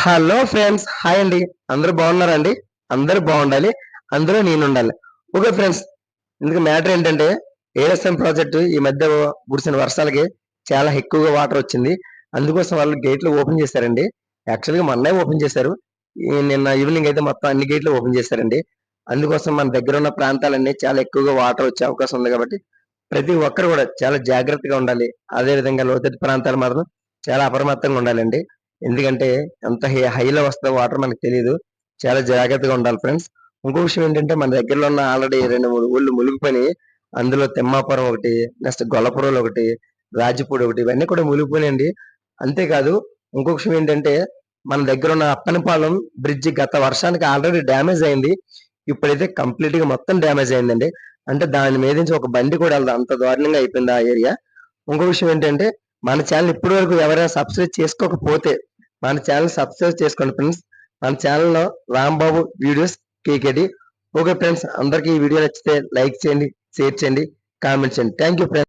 Hello friends hi అండి. అందరూ బాగున్నారండి? అందరూ బాగుండాలి. అందరూ నేను ఉండాలి ఓకే ఫ్రెండ్స్ ఇందుకు మ్యాటర్ ఏంటంటే ఏఎస్ఎం ప్రాజెక్టు ఈ మధ్య కురిసిన వర్షాలకి చాలా ఎక్కువగా వాటర్ వచ్చింది. అందుకోసం వాళ్ళు గేట్లు ఓపెన్ చేశారండి. యాక్చువల్గా మొన్నే ఓపెన్ చేశారు. నిన్న ఈవినింగ్ అయితే మొత్తం అన్ని గేట్లు ఓపెన్ చేశారండి. అందుకోసం మన దగ్గర ఉన్న ప్రాంతాలన్నీ చాలా ఎక్కువగా వాటర్ వచ్చే అవకాశం ఉంది కాబట్టి ప్రతి ఒక్కరు కూడా చాలా జాగ్రత్తగా ఉండాలి. అదే విధంగా లోతట్టు ప్రాంతాలు మాత్రం చాలా అప్రమత్తంగా ఉండాలండి. ఎందుకంటే ఎంత హై- హైలో వస్తుందో వాటర్ మనకు తెలియదు చాలా జాగ్రత్తగా ఉండాలి ఫ్రెండ్స్. ఇంకో విషయం ఏంటంటే మన దగ్గరలో ఉన్న ఆల్రెడీ రెండు మూడు ఊళ్ళు మునిగిపోయి అందులో తిమ్మాపురం ఒకటి నెక్స్ట్ గొల్లపురంలో ఒకటి రాజపూడి ఒకటి ఇవన్నీ కూడా మునిగిపోయినాయండి. అంతేకాదు ఇంకో విషయం ఏంటంటే మన దగ్గర ఉన్న అప్పనపాలెం బ్రిడ్జి గత వర్షానికి ఆల్రెడీ డ్యామేజ్ అయింది. ఇప్పుడైతే కంప్లీట్గా మొత్తం డ్యామేజ్ అయిందండి. అంటే దాని మీద నుంచి ఒక బండి కూడా వెళ్దాం. అంత దారుణంగా అయిపోయింది ఆ ఏరియా. ఇంకో విషయం ఏంటంటే మన ఛానల్ ఇప్పటి వరకు ఎవరైనా సబ్స్క్రైబ్ చేసుకోకపోతే మన ఛానల్ సబ్స్క్రైబ్ చేసుకోండి ఫ్రెండ్స్ మన ఛానల్లో Rambabu videos K K D. Okay friends అందరికీ ఈ వీడియో నచ్చితే లైక్ చేయండి షేర్ చేయండి కామెంట్ చేయండి. Thank you friends